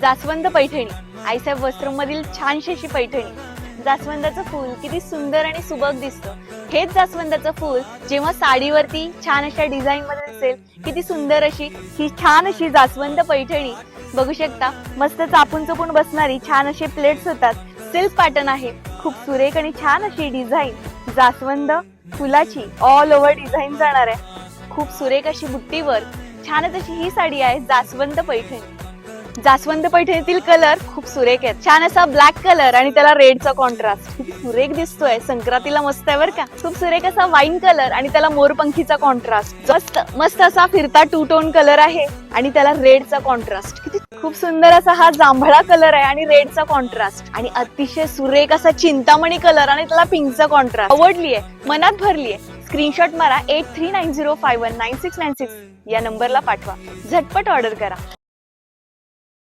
जास्वंद पैठणी. आईसाहेब वस्त्रमधील छानशी अशी पैठणी. जास्वंदाचं फूल किती सुंदर आणि सुबक दिसतं. हेच जास्वंदाचं फूल जेव्हा साडीवरती छान अशा डिझाईन मध्ये दिसेल किती सुंदर अशी ही छान अशी जास्वंद पैठणी. बघू शकता मस्त चापून चपून बसणारी छान असे प्लेट्स होतात. सिल्क पॅटर्न आहे. खूप सुरेख आणि छान अशी डिझाईन. जास्वंद फुलाची ऑल ओव्हर डिझाईन जाणार आहे. खूप सुरेख अशी बुट्टीवर छानच अशी ही साडी आहे जास्वंद पैठणी. जास्वंद पैठणीतील कलर खूप सुरेख आहेत. छान असा ब्लॅक कलर आणि त्याला रेडचा कॉन्ट्रास्ट खूप सुरेख दिसतोय. संक्रांतीला मस्त आहे बरं का. खूप सुरेख असा वाईन कलर आणि त्याला मोरपंखीचा कॉन्ट्रास्ट मस्त मस्त असा फिरता टू टोन कलर आहे आणि त्याला रेडचा कॉन्ट्रास्ट किती खूप सुंदर असा हा जांभळा कलर आहे आणि रेडचा कॉन्ट्रास्ट आणि अतिशय सुरेख असा चिंतामणी कलर आणि त्याला पिंकचा कॉन्ट्रास्ट आवडली आहे मनात भरली आहे स्क्रीनशॉट मारा eight three nine zero five one nine six nine six या नंबरला पाठवा. झटपट ऑर्डर करा.